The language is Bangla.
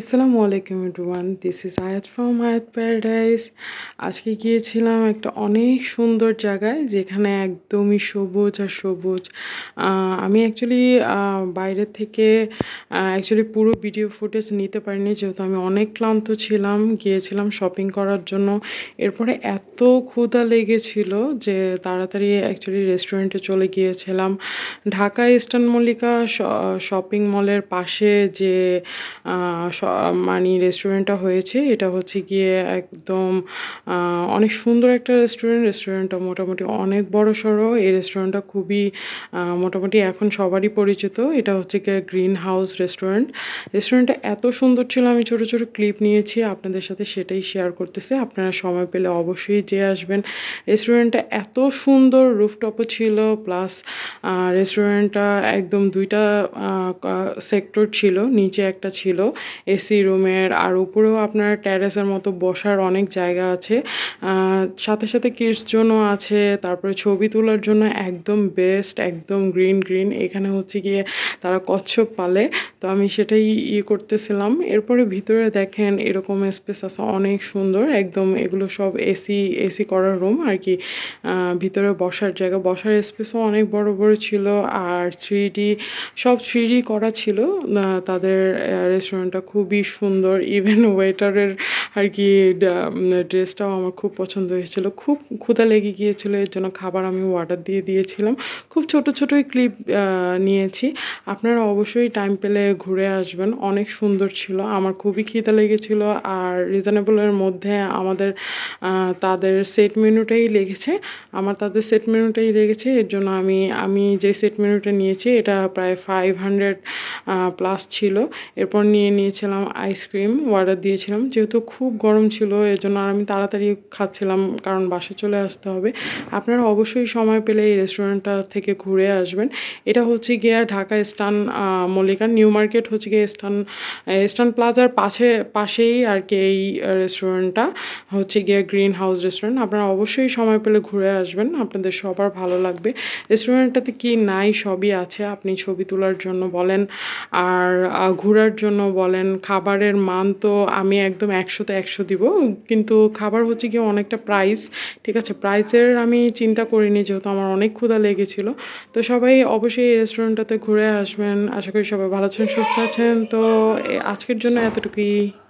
আসসালামু আলাইকুম everyone, this is Ayat from Ayat Paradise. আজকে গিয়েছিলাম একটা অনেক সুন্দর জায়গায়, যেখানে একদমই সবুজ আর সবুজ। আমি অ্যাকচুয়ালি বাইরের থেকে অ্যাকচুয়ালি পুরো ভিডিও ফুটেজ নিতে পারিনি, যেহেতু আমি অনেক ক্লান্ত ছিলাম, গিয়েছিলাম শপিং করার জন্য। এরপরে এত ক্ষুধা লেগেছিল যে তাড়াতাড়ি অ্যাকচুয়ালি রেস্টুরেন্টে চলে গিয়েছিলাম। ঢাকা ইস্টার্ন মল্লিকা শপিং মলের পাশে যে মানে রেস্টুরেন্টটা হয়েছে। এটা হচ্ছে গিয়ে একদম অনেক সুন্দর একটা রেস্টুরেন্ট রেস্টুরেন্টটা মোটামুটি অনেক বড় সড়ো। এই রেস্টুরেন্টটা খুবই মোটামুটি এখন সবারই পরিচিত। এটা হচ্ছে গিয়ে গ্রিন হাউস রেস্টুরেন্ট রেস্টুরেন্টটা এত সুন্দর ছিল। আমি ছোট ছোট ক্লিপ নিয়েছি। আপনাদের সাথে সেটাই শেয়ার করতেছি। আপনারা সময় পেলে অবশ্যই যে আসবেন। রেস্টুরেন্টটা এত সুন্দর। রুফটপও ছিল। প্লাস রেস্টুরেন্টটা একদম দুইটা সেক্টর ছিল। নিচে একটা ছিল। এসি রুমের আর উপরেও আপনার ট্যারেসের মতো বসার অনেক জায়গা আছে। সাথে সাথে কিডস জন্য আছে, তারপরে ছবি তোলার জন্য একদম বেস্ট একদম গ্রিন গ্রিন এখানে হচ্ছে গিয়ে তারা কচ্ছপ পালে, তো আমি সেটাই ইয়ে করতেছিলাম। এরপরে ভিতরে দেখেন এরকম স্পেস আছে, অনেক সুন্দর। একদম এগুলো সব এসি এসি করার রুম আর কি। ভিতরে বসার জায়গা। বসার স্পেসও অনেক বড় বড় ছিল আর থ্রি সব থ্রি করা ছিল। তাদের রেস্টুরেন্টটা খুবই সুন্দর। ইভেন ওয়েটারের আর কি ড্রেসটাও আমার খুব পছন্দ হয়েছিল। খুব ক্ষুধা লেগে গিয়েছিল, এর জন্য খাবার আমি অর্ডার দিয়ে দিয়েছিলাম। খুব ছোট, ছোটোই ক্লিপ নিয়েছি। আপনারা অবশ্যই টাইম পেলে ঘুরে আসবেন। অনেক সুন্দর ছিল। আমার খুবই খিদা লেগেছিল। আর রিজনেবলের মধ্যে আমাদের তাদের সেট মেনুটাই লেগেছে। আমার তাদের সেট মেনুটাই লেগেছে। এর জন্য আমি আমি যে সেট মেনুটা নিয়েছি, এটা প্রায় ফাইভ হান্ড্রেড প্লাস ছিল। এরপর নিয়ে নিয়েছিলাম আইসক্রিম অর্ডার দিয়েছিলাম। যেহেতু খুব গরম ছিল এর জন্য আর আমি তাড়াতাড়ি খাচ্ছিলাম, কারণ বাসে চলে আসতে হবে। আপনারা অবশ্যই সময় পেলে এই রেস্টুরেন্টটা থেকে ঘুরে আসবেন। এটা হচ্ছে গিয়ে ঢাকা স্টান মল্লিকা, নিউ মার্কেট হচ্ছে গিয়ে স্টান স্টান প্লাজার পাশে, পাশেই আর কি এই রেস্টুরেন্টটা হচ্ছে গিয়ে গ্রিন হাউস রেস্টুরেন্ট আপনারা অবশ্যই সময় পেলে ঘুরে আসবেন, আপনাদের সবার ভালো লাগবে। রেস্টুরেন্টটাতে কি নাই সবই আছে, আপনি ছবি তোলার জন্য বলেন, আর ঘোরার জন্য বলেন খাবারের মান তো আমি একদম একশোতে একশো দিব। কিন্তু খাবার হচ্ছে গিয়ে অনেকটা প্রাইস ঠিক আছে? প্রাইসের আমি চিন্তা করিনি যেহেতু আমার অনেক ক্ষুধা লেগেছিল। তো সবাই অবশ্যই এই রেস্টুরেন্টটাতে ঘুরে আসবেন। আশা করি সবাই ভালো আছেন, সুস্থ আছেন। তো আজকের জন্য এতটুকুই।